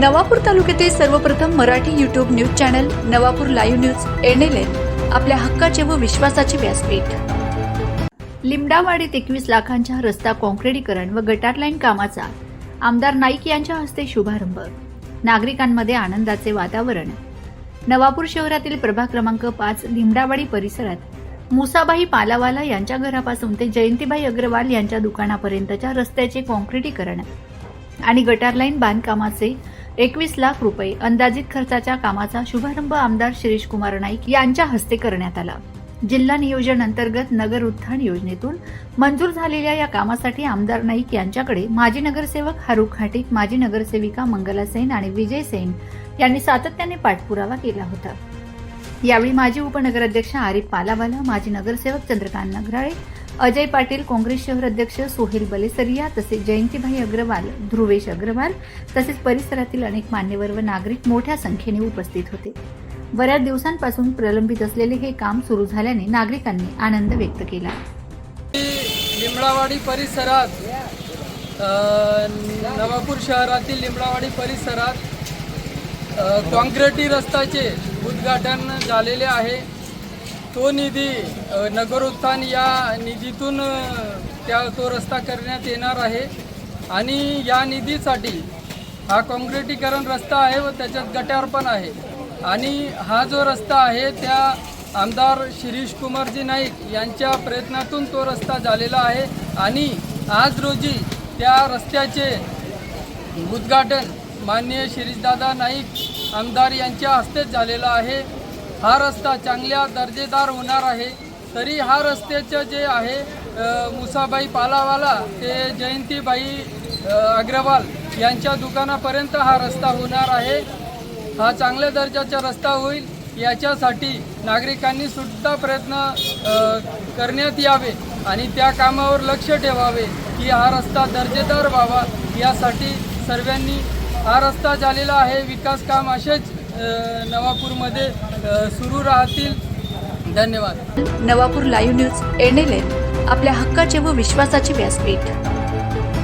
नवापूर तालुक्यातील सर्वप्रथम Marathi YouTube news channel Navapur live news NLN आपल्या हक्काचे व विश्वासाचे व्यासपीठ. लिमडावाडीत एकवीस लाखांच्या रस्ता कॉन्क्रिटीकरण व गटार लाईन कामाचा आमदार नाईक यांच्या हस्ते शुभारंभ. नागरिकांमध्ये आनंदाचे वातावरण. नवापूर शहरातील प्रभाग क्रमांक पाच लिमडावाडी परिसरात मुसाबाई पालावाला यांच्या घरापासून ते जयंतीबाई अग्रवाल यांच्या दुकानापर्यंतच्या रस्त्याचे कॉन्क्रिटीकरण आणि गटार लाईन बांधकामाचे एकवीस लाख रुपये अंदाजित खर्चाच्या कामाचा शुभारंभ आमदार शिरीष कुमार नाईक यांच्या हस्ते करण्यात आला. जिल्हा नियोजन अंतर्गत नगर उत्थान योजनेतून मंजूर झालेल्या या कामासाठी आमदार नाईक यांच्याकडे माजी नगरसेवक हारुख खाटीक माजी नगरसेविका मंगला सेन आणि विजय सेन यांनी सातत्याने पाठपुरावा केला होता. यावेळी माजी उपनगराध्यक्ष आरिफ पालावाला माजी नगरसेवक चंद्रकांत नगराळे अजय पाटील काँग्रेस शहर अध्यक्ष सोहेल बलेसरिया तसेच जयंतीभाई अग्रवाल ध्रुवेश अग्रवाल तसेच परिसरातील अनेक मान्यवर व नागरिक मोठ्या संख्येने उपस्थित होते. बऱ्याच दिवसांपासून प्रलंबित असलेले हे काम सुरू झाल्याने नागरिकांनी आनंद व्यक्त केला. लिमडावाडी परिसरात नवापूर शहरातील लिमडावाडी परिसरात अ, रस्त्याचे उद्घाटन झालेले आहे. तो निधी नगरोत्थान या निधीतून त्या तो रस्ता करण्यात येणार आहे. आणि या निधीसाठी हा काँक्रिटीकरण रस्ता आहे व त्याच्यात गटार पण आहे. आणि हा जो रस्ता आहे त्या आमदार शिरीष कुमारजी नाईक यांच्या प्रयत्नातून तो रस्ता झालेला आहे. आणि आज रोजी त्या रस्त्याचे उद्घाटन माननीय शिरीषदादा नाईक आमदार यांच्या हस्तेच झालेला आहे. हा रस्ता चांगल्या दर्जेदार होणार आहे. तरी हा रस्त्याचं जे आहे मुसाबाई पालावाला ते जयंतीबाई अग्रवाल यांच्या दुकानापर्यंत हा रस्ता होणार आहे. हा चांगल्या दर्जाचा रस्ता होईल. याच्यासाठी नागरिकांनी सुद्धा प्रयत्न करण्यात यावे आणि त्या कामावर लक्ष ठेवावे की हा रस्ता दर्जेदार व्हावा. यासाठी सर्वांनी हा रस्ता झालेला आहे. विकास काम असेच नवापूरमध्ये सुरू राहतील. धन्यवाद. नवापूर लाईव्ह न्यूज एन आपल्या हक्काचे व विश्वासाचे व्यासपीठ.